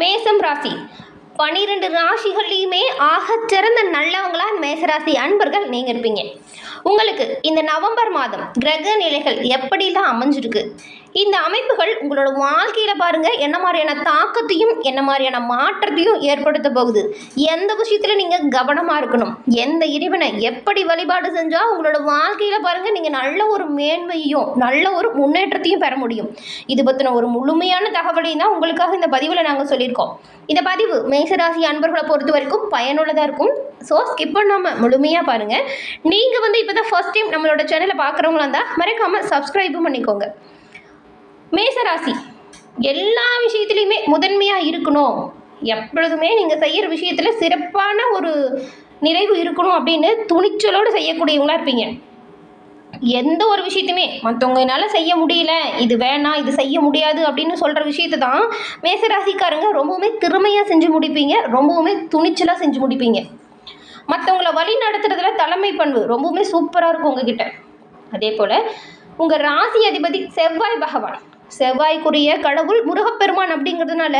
மேசம் ராசி. பனிரெண்டு ராசிகள்லையுமே ஆகச்சிறந்த நல்லவங்களா மேசராசி அன்பர்கள் நீங்கள் இருப்பீங்க. உங்களுக்கு இந்த நவம்பர் மாதம் கிரக நிலைகள் எப்படிலாம் அமைஞ்சிருக்கு? இந்த அமைப்புகள் உங்களோட வாழ்க்கையில் பாருங்கள் என்ன மாதிரியான தாக்கத்தையும் என்ன மாதிரியான மாற்றத்தையும் ஏற்படுத்த போகுது. எந்த விஷயத்தில் நீங்கள் கவனமாக இருக்கணும்? எந்த இறைவனை எப்படி வழிபாடு செஞ்சால் உங்களோட வாழ்க்கையில் பாருங்கள் நீங்கள் நல்ல ஒரு மேன்மையும் நல்ல ஒரு முன்னேற்றத்தையும் பெற முடியும். இது பற்றின ஒரு முழுமையான தகவலையும் தான் உங்களுக்காக இந்த பதிவில் நாங்கள் சொல்லியிருக்கோம். இந்த பதிவு மேசராசி அன்பர்களை பொறுத்த வரைக்கும் பயனுள்ளதாக இருக்கும். ஸோ ஸ்கிப் பண்ணாமல் முழுமையாக பாருங்கள் நீங்கள் வந்து இப்போ தான் ஃபர்ஸ்ட் டைம் நம்மளோட சேனலை பார்க்குறவங்களா இருந்தால் மறக்காமல் சப்ஸ்கிரைபும் பண்ணிக்கோங்க. மேசராசி. எல்லா விஷயத்துலையுமே முதன்மையாக இருக்கணும். எப்பொழுதுமே நீங்கள் செய்கிற விஷயத்தில் சிறப்பான ஒரு நிறைவு இருக்கணும் அப்படின்னு துணிச்சலோடு செய்யக்கூடியவங்களாக இருப்பீங்க. எந்த ஒரு விஷயத்தையுமே மற்றவங்கனால செய்ய முடியல இது வேணாம் இது செய்ய முடியாது அப்படின்னு சொல்கிற விஷயத்தை தான் மேசராசிக்காரங்க ரொம்பவுமே திறமையாக செஞ்சு முடிப்பீங்க. ரொம்பவுமே துணிச்சலாக செஞ்சு முடிப்பீங்க. மற்றவங்கள வழி நடத்துறதுல தலைமை பண்பு ரொம்பவுமே சூப்பராக இருக்கும் உங்ககிட்ட. அதே போல் உங்கள் ராசி அதிபதி செவ்வாய் பகவான். செவ்வாய்க்குரிய கடவுள் முருகப்பெருமான் அப்படிங்கிறதுனால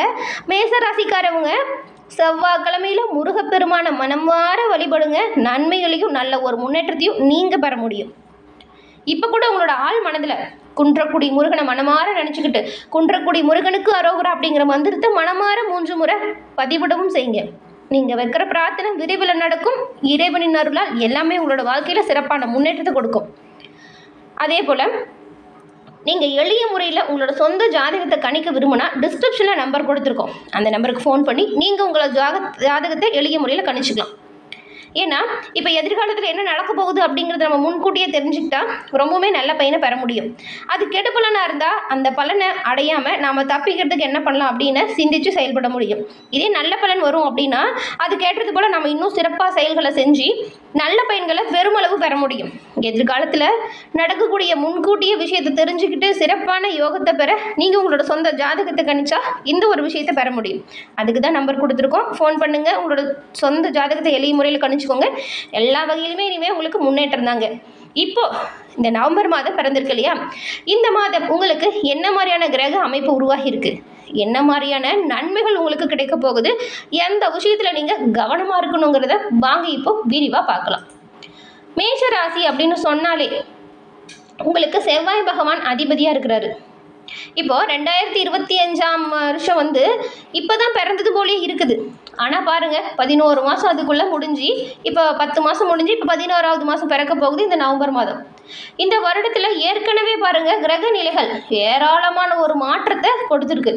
மேச ராசிக்காரவங்க செவ்வாய்க்கிழமையில் முருகப்பெருமான மனமாற வழிபடுங்க. நன்மைகளையும் நல்ல ஒரு முன்னேற்றத்தையும் நீங்கள் பெற முடியும். இப்போ கூட உங்களோட ஆள் மனதில் குன்றக்குடி முருகனை மனமாற நினச்சிக்கிட்டு குன்றக்குடி முருகனுக்கு அரோகரா அப்படிங்கிற மந்திரத்தை மனமாற மூன்று முறை பதிவிடவும் செய்யுங்க. நீங்கள் வைக்கிற பிரார்த்தனை விரைவில் நடக்கும். இறைவனின் அருளால் எல்லாமே உங்களோட வாழ்க்கையில் சிறப்பான முன்னேற்றத்தை கொடுக்கும். அதே போல் நீங்கள் எளிய முறையில் உங்களோட சொந்த ஜாதகத்தை கணிக்க விரும்புனா டிஸ்கிரிப்ஷனில் நம்பர் கொடுத்துருக்கோம். அந்த நம்பருக்கு ஃபோன் பண்ணி நீங்கள் உங்களோட ஜாக ஜாதகத்தை எளிய முறையில் கணிச்சிக்கலாம். ஏன்னா இப்போ எதிர்காலத்தில் என்ன நடக்க போகுது அப்படிங்கிறத நம்ம முன்கூட்டியே தெரிஞ்சுக்கிட்டா ரொம்பவுமே நல்ல பையனை பெற முடியும். அது கெட்டு பலனாக இருந்தால் அந்த பலனை அடையாமல் நாம் தப்பிக்கிறதுக்கு என்ன பண்ணலாம் அப்படின்னு சிந்திச்சு செயல்பட முடியும். இதே நல்ல பலன் வரும் அப்படின்னா அது கேட்டது போல் நம்ம இன்னும் சிறப்பாக செயல்களை செஞ்சு நல்ல பயன்களை பெருமளவு பெற முடியும். எதிர்காலத்தில் நடக்கக்கூடிய முன்கூட்டிய விஷயத்தை தெரிஞ்சுக்கிட்டு சிறப்பான யோகத்தை பெற நீங்கள் உங்களோட சொந்த ஜாதகத்தை கணிச்சா இந்த ஒரு விஷயத்தை பெற முடியும். அதுக்கு தான் நம்பர் கொடுத்துருக்கோம். ஃபோன் பண்ணுங்கள் உங்களோட சொந்த ஜாதகத்தை எளிய முறையில் கவனிச்சுக்கோங்க. எல்லா வகையிலுமே இனிமேல் உங்களுக்கு முன்னேற்றம் தாங்க. இப்போ இந்த நவம்பர் மாதம் பிறந்திருக்கு இல்லையா? இந்த மாதம் உங்களுக்கு என்ன மாதிரியான கிரக அமைப்பு உருவாகி இருக்கு என்ன மாதிரியான நன்மைகள் உங்களுக்கு கிடைக்க போகுது? எந்த விஷயத்தில் நீங்கள் கவனமாக இருக்கணுங்கிறத வாங்க இப்போ விரிவாக பார்க்கலாம். மேஷ ராசி அப்படின்னு சொன்னாலே உங்களுக்கு செவ்வாய் பகவான் அதிபதியாக இருக்கிறாரு. இப்போ ரெண்டாயிரத்தி இருபத்தி அஞ்சாம் வருஷம் வந்து இப்போ தான் பிறந்தது போலே இருக்குது. ஆனால் பாருங்கள் பதினோரு மாதம் அதுக்குள்ளே முடிஞ்சு இப்போ பத்து மாதம் முடிஞ்சு இப்போ பதினோராவது மாதம் பிறக்க போகுது இந்த நவம்பர் மாதம். இந்த வருடத்தில் ஏற்கனவே பாருங்கள் கிரக நிலைகள் ஏராளமான ஒரு மாற்றத்தை கொடுத்துருக்கு.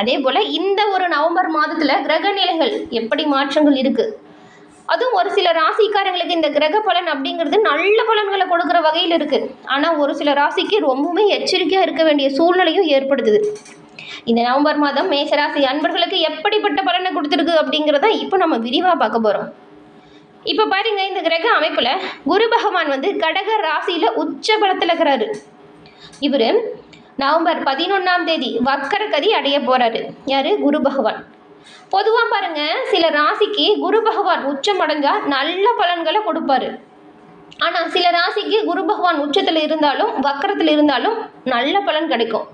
அதே போல் இந்த ஒரு நவம்பர் மாதத்தில் கிரக நிலைகள் எப்படி மாற்றங்கள் இருக்குது அதுவும் ஒரு சில ராசிக்காரங்களுக்கு இந்த கிரக பலன் அப்படிங்கிறது நல்ல பலன்களை கொடுக்குற வகையில் இருக்குது ஆனால் ஒரு சில ராசிக்கு ரொம்பவுமே எச்சரிக்கையாக இருக்க வேண்டிய சூழ்நிலையும் ஏற்படுத்துது. இந்த நவம்பர் மாதம் மேசராசி அன்பர்களுக்கு எப்படிப்பட்ட பலனை கொடுத்துருக்கு அப்படிங்கிறத இப்போ நம்ம விரிவாக பார்க்க போகிறோம் இப்போ பாருங்க இந்த கிரக அமைப்பில் குரு பகவான் வந்து கடக ராசியில் உச்ச பலத்தில் இருக்கிறாரு. இவர் நவம்பர் பதினொன்றாம் தேதி வக்கர கதி அடைய போகிறாரு யார்? குரு பகவான். பொதுவாக பாருங்க சில ராசிக்கு குரு பகவான் உச்சம் அடைஞ்சா நல்ல பலன்களை கொடுப்பாரு. ஆனால் சில ராசிக்கு குரு பகவான் உச்சத்தில் இருந்தாலும் வக்கரத்தில் இருந்தாலும் நல்ல பலன் கிடைக்கும்.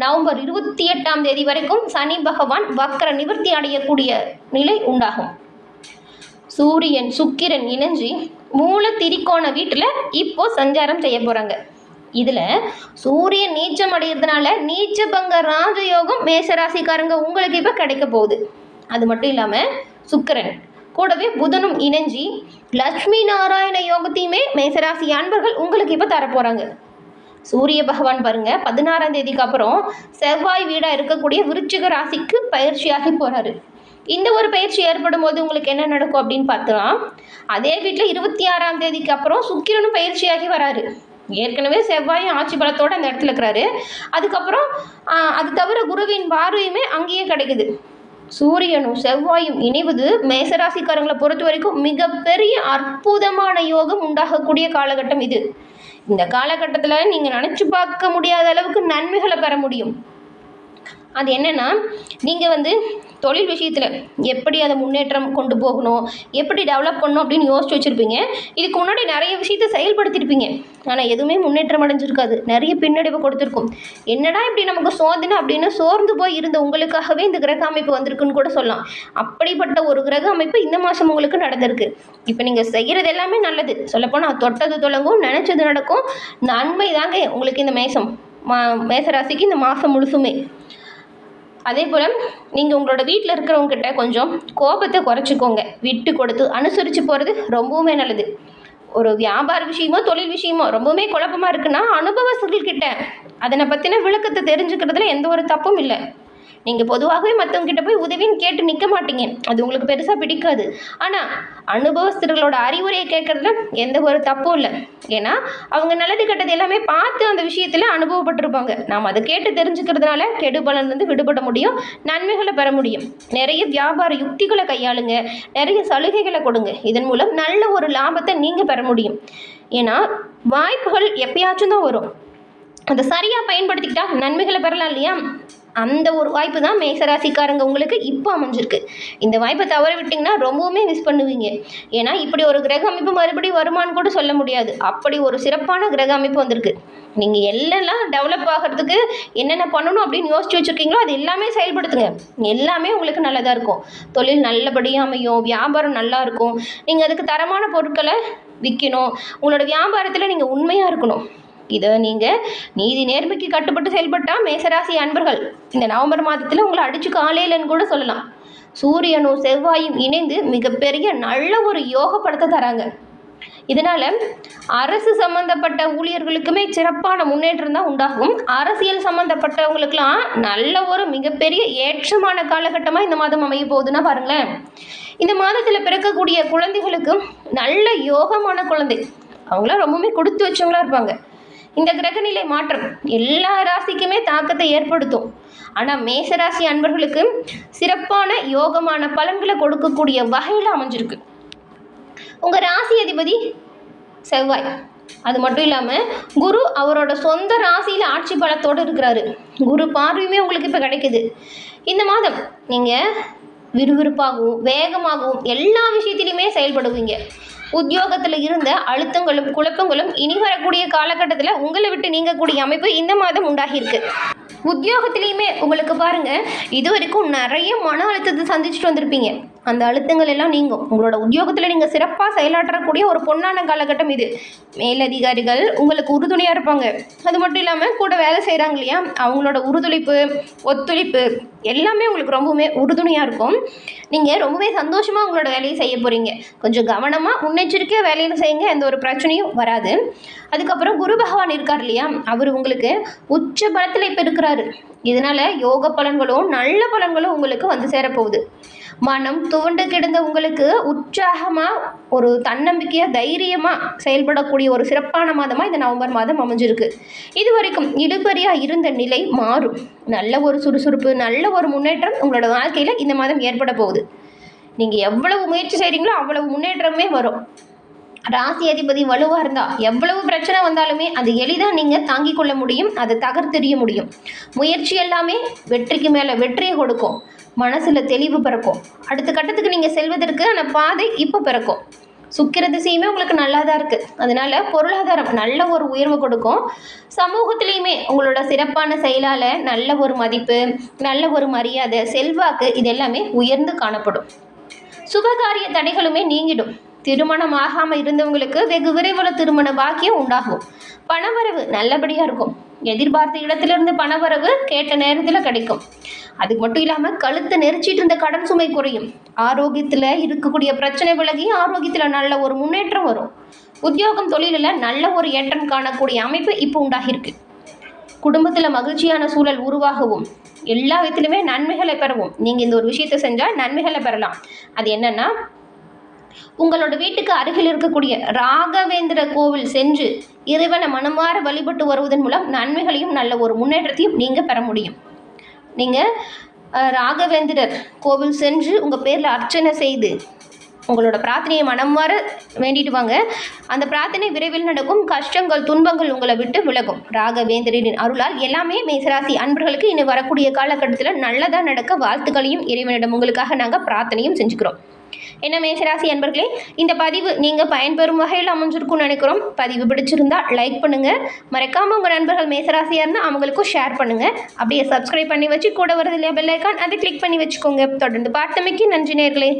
நவம்பர் இருபத்தி எட்டாம் தேதி வரைக்கும் சனி பகவான் வக்கர நிவர்த்தி அடையக்கூடிய நிலை உண்டாகும். சூரியன் சுக்கிரன் இணைஞ்சு மூல திரிக்கோண வீட்டில் இப்போ சஞ்சாரம் செய்ய போகிறாங்க இதில் சூரியன் நீச்சம் அடைகிறதுனால நீச்சபங்க ராஜயோகம் மேசராசிக்காரங்க உங்களுக்கு இப்போ கிடைக்க போகுது. அது மட்டும் இல்லாமல் சுக்கிரன் கூடவே புதனும் இணைஞ்சி லட்சுமி நாராயண யோகத்தையுமே மேசராசி அன்பர்கள் உங்களுக்கு இப்போ தரப்போகிறாங்க சூரிய பகவான் பாருங்க பதினாறாம் தேதிக்கு அப்புறம் செவ்வாய் வீடாக இருக்கக்கூடிய விருச்சிக ராசிக்கு பயிற்சியாகி போகிறாரு இந்த ஒரு பயிற்சி ஏற்படும் போது உங்களுக்கு என்ன நடக்கும் அப்படின்னு பார்த்தோம்னா அதே வீட்டில் இருபத்தி ஆறாம் தேதிக்கு அப்புறம் சுக்கிரனும் பயிற்சியாகி வராரு. ஏற்கனவே செவ்வாயும் ஆட்சி பலத்தோடு அந்த இடத்துல இருக்கிறாரு. அதுக்கப்புறம் அது தவிர குருவின் பார்வையுமே அங்கேயே கிடைக்குது. சூரியனும் செவ்வாயும் இணைவது மேசராசிக்காரங்களை பொறுத்த வரைக்கும் மிகப்பெரிய அற்புதமான யோகம் உண்டாகக்கூடிய காலகட்டம் இது. இந்த காலகட்டத்தில் நீங்கள் நினச்சி பார்க்க முடியாத அளவுக்கு நன்மைகளை பெற முடியும். அது என்னென்னா நீங்கள் வந்து தொழில் விஷயத்தில் எப்படி அதை முன்னேற்றம் கொண்டு போகணும் எப்படி டெவலப் பண்ணணும் அப்படின்னு யோசிச்சு வச்சுருப்பீங்க. இதுக்கு முன்னாடி நிறைய விஷயத்தை செயல்படுத்தியிருப்பீங்க ஆனால் எதுவுமே முன்னேற்றம் அடைஞ்சிருக்காது. நிறைய பின்னடைவு கொடுத்துருக்கும். என்னடா இப்படி நமக்கு சோதனை அப்படின்னு சோர்ந்து போய் இருந்த உங்களுக்காகவே இந்த கிரக அமைப்பு வந்திருக்குன்னு கூட சொல்லலாம். அப்படிப்பட்ட ஒரு கிரக அமைப்பு இந்த மாதம் உங்களுக்கு நடந்திருக்கு. இப்போ நீங்கள் செய்கிறது எல்லாமே நல்லது. சொல்லப்போனால் தொட்டது தொடங்கும் நினச்சது நடக்கும். நன்மை தாங்க உங்களுக்கு இந்த மேசம். மா மேசராசிக்கு இந்த மாதம் முழுசுமே. அதே போல் நீங்கள் உங்களோட வீட்டில் இருக்கிறவங்ககிட்ட கொஞ்சம் கோபத்தை குறைச்சிக்கோங்க. விட்டு கொடுத்து அனுசரித்து போகிறது ரொம்பவுமே நல்லது. ஒரு வியாபார விஷயமோ தொழில் விஷயமோ ரொம்பவுமே குழப்பமாக இருக்குன்னா அனுபவஸ்தர்கள்கிட்ட அதனை பற்றின விளக்கத்தை தெரிஞ்சுக்கிறதுல எந்த ஒரு தப்பும் இல்லை. நீங்கள் பொதுவாகவே மற்றவங்ககிட்ட போய் உதவின்னு கேட்டு நிற்க மாட்டீங்க. அது உங்களுக்கு பெருசாக பிடிக்காது. ஆனால் அனுபவஸ்தர்களோட அறிவுரையை கேட்குறதுல எந்த ஒரு தப்பும் இல்லை. ஏன்னா அவங்க நல்லது கெட்டது எல்லாமே பார்த்து அந்த விஷயத்தில் அனுபவப்பட்டிருப்பாங்க. நாம் அதை கேட்டு தெரிஞ்சுக்கிறதுனால கெடுபலன்லேருந்து விடுபட முடியும் நன்மைகளை பெற முடியும். நிறைய வியாபார யுக்திகளை கையாளுங்க நிறைய சலுகைகளை கொடுங்க. இதன் மூலம் நல்ல ஒரு லாபத்தை நீங்கள் பெற முடியும். ஏன்னா வாய்ப்புகள் எப்பயாச்சும் தான் வரும். அதை சரியாக பயன்படுத்திக்கிட்டா நன்மைகளை பெறலாம் இல்லையா? அந்த ஒரு வாய்ப்பு தான் மேசராசிக்காரங்க உங்களுக்கு இப்போ அமைஞ்சிருக்கு. இந்த வாய்ப்பை தவற விட்டிங்கன்னா ரொம்பவுமே மிஸ் பண்ணுவீங்க. ஏன்னா இப்படி ஒரு கிரக அமைப்பு மறுபடியும் வருமானு கூட சொல்ல முடியாது. அப்படி ஒரு சிறப்பான கிரக அமைப்பு வந்திருக்கு. நீங்கள் எல்லாம் டெவலப் ஆகிறதுக்கு என்னென்ன பண்ணணும் அப்படின்னு யோசிச்சு வச்சுருக்கீங்களோ அது எல்லாமே செயல்படுத்துங்க. எல்லாமே உங்களுக்கு நல்லதாக இருக்கும். தொழில் நல்லபடியாக அமையும். வியாபாரம் நல்லா இருக்கும். நீங்கள் அதுக்கு தரமான பொருட்களை விற்கணும். உங்களோட வியாபாரத்தில் நீங்கள் உண்மையாக இருக்கணும். இதை நீங்கள் நீதி நேர்மைக்கு கட்டுப்பட்டு செயல்பட்டால் மேசராசி அன்பர்கள். இந்த நவம்பர் மாதத்தில் உங்களை அடிச்சு காலையிலன்னு கூட சொல்லலாம். சூரியனும் செவ்வாயும் இணைந்து மிகப்பெரிய நல்ல ஒரு யோக படத்தை தராங்க. இதனால் அரசு சம்மந்தப்பட்ட ஊழியர்களுக்குமே சிறப்பான முன்னேற்றம் தான் உண்டாகும். அரசியல் சம்மந்தப்பட்டவங்களுக்கெல்லாம் நல்ல ஒரு மிகப்பெரிய ஏற்றமான காலகட்டமாக இந்த மாதம் அமைய போகுதுன்னா பாருங்களேன். இந்த மாதத்தில் பிறக்கக்கூடிய குழந்தைகளுக்கு நல்ல யோகமான குழந்தை. அவங்களாம் ரொம்பவுமே கொடுத்து வச்சவங்களா இருப்பாங்க. இந்த கிரகநிலை மாற்றம் எல்லா ராசிக்குமே தாக்கத்தை ஏற்படுத்தும். ஆனால் மேசராசி அன்பர்களுக்கு சிறப்பான யோகமான பலன்களை கொடுக்கக்கூடிய வகையில் அமைஞ்சிருக்கு. உங்கள் ராசி அதிபதி செவ்வாய். அது மட்டும் இல்லாமல் குரு அவரோட சொந்த ராசியில் ஆட்சி பலத்தோடு இருக்கிறாரு. குரு பார்வையுமே உங்களுக்கு இப்போ கிடைக்குது. இந்த மாதம் நீங்கள் விறுவிறுப்பாகவும் வேகமாகவும் எல்லா விஷயத்திலையுமே செயல்படுவீங்க. உத்தியோகத்தில் இருந்த அழுத்தங்களும் குழப்பங்களும் இனி வரக்கூடிய காலகட்டத்தில் உங்களை விட்டு நீங்கக்கூடிய அமைப்பு இந்த மாதம் உண்டாகியிருக்கு. உத்தியோகத்திலையுமே உங்களுக்கு பாருங்க இது வரைக்கும் நிறைய மன அழுத்தத்தை சந்திச்சுட்டு வந்திருப்பீங்க. அந்த அழுத்தங்கள் எல்லாம் நீங்கும். உங்களோட உத்தியோகத்தில் நீங்கள் சிறப்பாக செயலாற்றக்கூடிய ஒரு பொன்னான காலகட்டம் இது. மேலதிகாரிகள் உங்களுக்கு உறுதுணையாக இருப்பாங்க. அது மட்டும் இல்லாமல் கூட வேலை செய்கிறாங்க இல்லையா? அவங்களோட உறுதுழைப்பு ஒத்துழைப்பு எல்லாமே உங்களுக்கு ரொம்பவுமே உறுதுணையாக இருக்கும். நீங்கள் ரொம்பவே சந்தோஷமாக உங்களோட வேலையை செய்ய போகிறீங்க கொஞ்சம் கவனமாக முன்னெச்சரிக்கையாக வேலையில் செய்யுங்க. எந்த ஒரு பிரச்சனையும் வராது. அதுக்கப்புறம் குரு பகவான் இருக்கார் இல்லையா? அவர் உங்களுக்கு உச்ச பலத்தில் இப்போ இருக்கிறாரு. இதனால் யோக பலன்களும் நல்ல பலன்களும் உங்களுக்கு வந்து சேரப்போகுது. மனம் துவண்டு கிடந்த உங்களுக்கு உற்சாகமாக ஒரு தன்னம்பிக்கையாக தைரியமாக செயல்படக்கூடிய ஒரு சிறப்பான மாதமாக இந்த நவம்பர் மாதம் அமைஞ்சிருக்கு. இது வரைக்கும் இழுபறியாக இருந்த நிலை மாறும். நல்ல ஒரு சுறுசுறுப்பு நல்ல ஒரு முன்னேற்றம் உங்களோட வாழ்க்கையில் இந்த மாதம் ஏற்பட போகுது. நீங்கள் எவ்வளவு முயற்சி செய்கிறீங்களோ அவ்வளவு முன்னேற்றமே வரும். ராசி அதிபதி வலுவாக இருந்தால் எவ்வளவு பிரச்சனை வந்தாலுமே அது எளிதாக நீங்கள் தாங்கிக் கொள்ள முடியும் அதை தகர்த்தெறிய முடியும். முயற்சி எல்லாமே வெற்றிக்கு மேலே வெற்றியை கொடுக்கும். மனசில் தெளிவு பிறக்கும். அடுத்த கட்டத்துக்கு நீங்கள் செல்வதற்கு அந்த பாதை இப்போ பிறக்கும். சுக்கிர திசையுமே உங்களுக்கு நல்லா தான் இருக்குது அதனால பொருளாதாரம் நல்ல ஒரு உயர்வு கொடுக்கும். சமூகத்திலையுமே உங்களோட சிறப்பான செயலால் நல்ல ஒரு மதிப்பு நல்ல ஒரு மரியாதை செல்வாக்கு இது எல்லாமே உயர்ந்து காணப்படும். சுபகாரிய தடைகளுமே நீங்கிடும். திருமணம் ஆகாமல் இருந்தவங்களுக்கு வெகு விரைவில் திருமண பாக்கியம் உண்டாகும். பணவரவு நல்லபடியாக இருக்கும். எதிர்பார்த்த இடத்திலிருந்து பணவரவு கேட்ட நேரத்தில் கிடைக்கும். அதுக்கு மட்டும் இல்லாமல் கழுத்தை நெரிச்சிட்டு இருந்த கடன் சுமை குறையும். ஆரோக்கியத்தில் இருக்கக்கூடிய பிரச்சனை விலகி ஆரோக்கியத்தில் நல்ல ஒரு முன்னேற்றம் வரும். உத்தியோகம் தொழிலில் நல்ல ஒரு ஏற்றம் காணக்கூடிய அமைப்பு இப்போ உண்டாகியிருக்கு. குடும்பத்தில் மகிழ்ச்சியான சூழல் உருவாகவும் எல்லா விதத்திலுமே நன்மைகளை பெறவும். நீங்கள் இந்த ஒரு விஷயத்தை செஞ்சால் நன்மைகளை பெறலாம். அது என்னென்னா உங்களோட வீட்டுக்கு அருகில் இருக்கக்கூடிய ராகவேந்திர கோவில் சென்று இறைவனை மனமாற வழிபட்டு வருவதன் மூலம் நன்மைகளையும் நல்ல ஒரு முன்னேற்றத்தையும் நீங்கள் பெற முடியும். நீங்கள் ராகவேந்திரர் கோவில் சென்று உங்கள் பேரில் அர்ச்சனை செய்து உங்களோட பிரார்த்தனையை மனம் வர வேண்டிட்டு வாங்க. அந்த பிரார்த்தனை விரைவில் நடக்கும். கஷ்டங்கள் துன்பங்கள் உங்களை விட்டு விலகும். ராகவேந்திரனின் அருளால் எல்லாமே மேசராசி அன்பர்களுக்கு இனி வரக்கூடிய காலகட்டத்தில் நல்லதாக நடக்க வாழ்த்துக்களையும் இறைவனிடம் உங்களுக்காக நாங்கள் பிரார்த்தனையும் செஞ்சுக்கிறோம். என்ன மேசராசி அன்பர்களே இந்த பதிவு நீங்கள் பயன்பெறும் வகையில் அமைஞ்சிருக்கும்னு நினைக்கிறோம். பதிவு பிடிச்சிருந்தா லைக் பண்ணுங்கள் மறக்காமல் உங்கள் நண்பர்கள் மேசராசியாக இருந்தால் அவங்களுக்கும் ஷேர் பண்ணுங்கள் அப்படியே சப்ஸ்கிரைப் பண்ணி வச்சு கூட வரது இல்லையா பெல்லைக்கான் அதை கிளிக் பண்ணி வச்சுக்கோங்க. தொடர்ந்து பார்த்தமைக்கு நன்றி நேர்களே.